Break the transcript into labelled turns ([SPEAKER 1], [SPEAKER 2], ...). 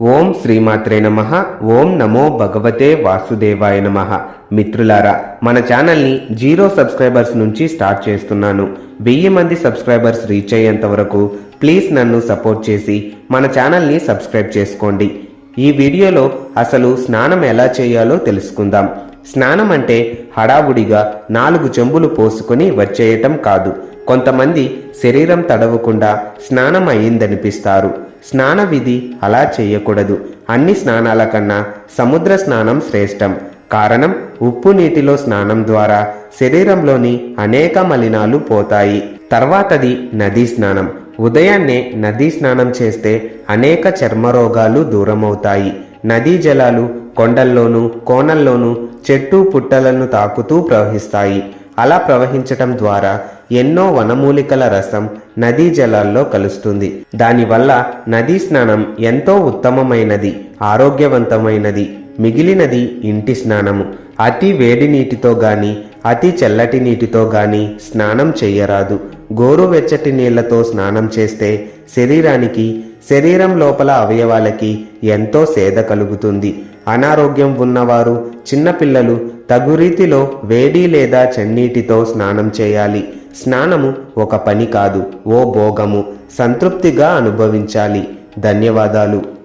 [SPEAKER 1] ఓం శ్రీమాత్రే నమ. ఓం నమో భగవతే వాసుదేవాయ నమ. మిత్రులారా మన ఛానల్ని జీరో సబ్స్క్రైబర్స్ నుంచి స్టార్ట్ చేస్తున్నాను. వెయ్యి మంది సబ్స్క్రైబర్స్ రీచ్ అయ్యేంత వరకు ప్లీజ్ నన్ను సపోర్ట్ చేసి మన ఛానల్ని సబ్స్క్రైబ్ చేసుకోండి. ఈ వీడియోలో అసలు స్నానం ఎలా చేయాలో తెలుసుకుందాం. స్నానం అంటే హడావుడిగా నాలుగు చెంబులు పోసుకొని వచ్చేయటం కాదు. కొంతమంది శరీరం తడవకుండా స్నానం అయ్యిందనిపిస్తారు. స్నాన విధి అలా చేయకూడదు. అన్ని స్నానాల కన్నా సముద్ర స్నానం శ్రేష్టం. కారణం ఉప్పు నీటిలో స్నానం ద్వారా శరీరంలోని అనేక మలినాలు పోతాయి. తర్వాతది నదీ స్నానం. ఉదయాన్నే నదీ స్నానం చేస్తే అనేక చర్మ రోగాలు దూరమవుతాయి. నదీ జలాలు కొండల్లోనూ కోనల్లోనూ చెట్టు పుట్టలను తాకుతూ ప్రవహిస్తాయి. అలా ప్రవహించటం ద్వారా ఎన్నో వనమూలికల రసం నదీ జలాల్లో కలుస్తుంది. దానివల్ల నదీ స్నానం ఎంతో ఉత్తమమైనది ఆరోగ్యవంతమైనది. మిగిలినది ఇంటి స్నానము. అతి వేడి నీటితో గాని అతి చల్లటి నీటితో గాని స్నానం చెయ్యరాదు గోరువెచ్చటి నీళ్ళతో స్నానం చేస్తే శరీరానికి శరీరం లోపల అవయవాలకి ఎంతో సేద కలుగుతుంది. అనారోగ్యం ఉన్నవారు చిన్నపిల్లలు తగు రీతిలో వేడి లేదా చన్నీటితో స్నానం చేయాలి. స్నానము ఒక పని కాదు ఓ భోగము. సంతృప్తిగా అనుభవించాలి. ధన్యవాదాలు.